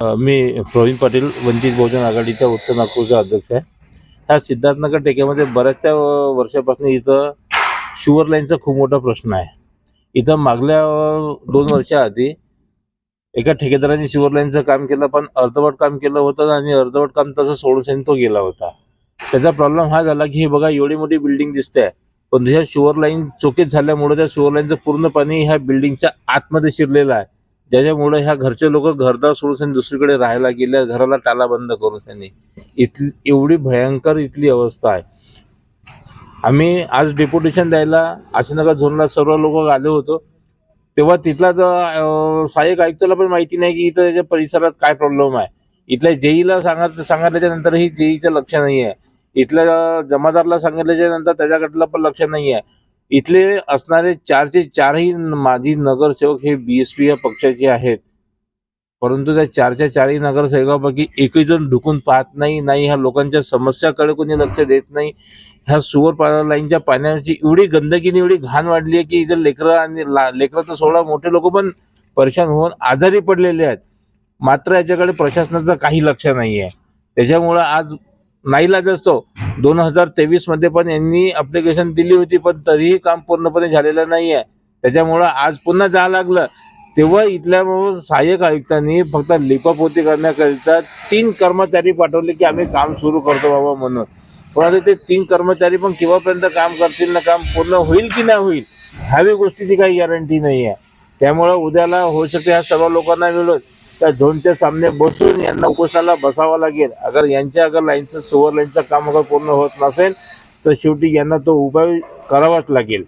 मी प्रवीण पाटील वंचित बहुजन आघाडीच्या उत्तर नागपूरचा अध्यक्ष आहे. ह्या सिद्धार्थनगर टेक्यामध्ये बऱ्याचशा वर्षापासून इथं शुअर लाईनचा खूप मोठा प्रश्न आहे. इथं मागल्या दोन वर्षाआधी एका ठेकेदाराने शुअर लाईनचं काम केलं पण अर्धवट काम केलं होतं आणि अर्धवट काम तसं सोडून तो गेला होता. त्याचा प्रॉब्लेम हा झाला की हे बघा एवढी मोठी बिल्डिंग दिसते पण ह्या शुअर लाईन चोकीत झाल्यामुळे त्या शुअर लाईनचं पूर्ण पाणी ह्या बिल्डिंगच्या आतमध्ये शिरलेलं आहे. ज्याच्यामुळे ह्या घरचे लोक घरदार सोडून त्यांनी दुसरीकडे राहायला गेले घराला टाला बंद करून त्यांनी. इथली एवढी भयंकर इथली अवस्था आहे. आम्ही आज डेप्युटेशन द्यायला आशिनगर झोनला सर्व लोक आले होतो. तेव्हा तिथला सहाय्यक आयुक्ताला पण माहिती नाही की इथं त्याच्या परिसरात काय प्रॉब्लेम आहे. इथल्या जेईला सांगत सांगितल्याच्या नंतरही जेईचं लक्ष नाही आहे इथल्या जमादारला सांगितल्याच्या नंतर त्याच्याकडलं पण लक्ष नाही आहे इथले असणारे चारचे चारही माजी नगरसेवक हे बीएसपी या पक्षाचे आहेत. परंतु त्या चारच्या चारही नगरसेवकापैकी एकही जण ढुकून पाहत नाही नाही ह्या लोकांच्या समस्याकडे कोणी लक्ष देत नाही. ह्या सुवर पा- लाईनच्या पाण्याची एवढी गंदगीने एवढी घाण वाढली आहे की इथे लेकरं आणि लेकराचा लेकरं तर सोडा मोठे लोक पण परेशान होऊन आजारी पडलेले आहेत. मात्र याच्याकडे प्रशासनाचं काही लक्ष नाही आहे त्याच्यामुळं आज लागत असतो. दोन हजार तेवीसमध्ये पण यांनी अप्लिकेशन दिली होती पण तरीही काम पूर्णपणे झालेलं नाही आहे त्याच्यामुळं आज पुन्हा जावं लागलं. तेव्हा इथल्या सहाय्यक आयुक्तांनी फक्त लिपापोती करण्याकरिता तीन कर्मचारी पाठवले की आम्ही काम सुरू करतो बाबा म्हणून. पण आता ते तीन कर्मचारी पण केव्हापर्यंत काम करतील ना काम पूर्ण होईल की नाही होईल ह्यावी गोष्टीची काही गॅरंटी नाही आहे त्यामुळं उद्याला होऊ शकते ह्या सर्व लोकांना मिळून त्या झोनच्या सामने बसून यांना उपोषणाला बसावा लागेल. अगर यांच्या अगर लाईनचं सुवर लाईनचं काम अगर पूर्ण होत नसेल तर शेवटी यांना तो उपाय करावाच लागेल.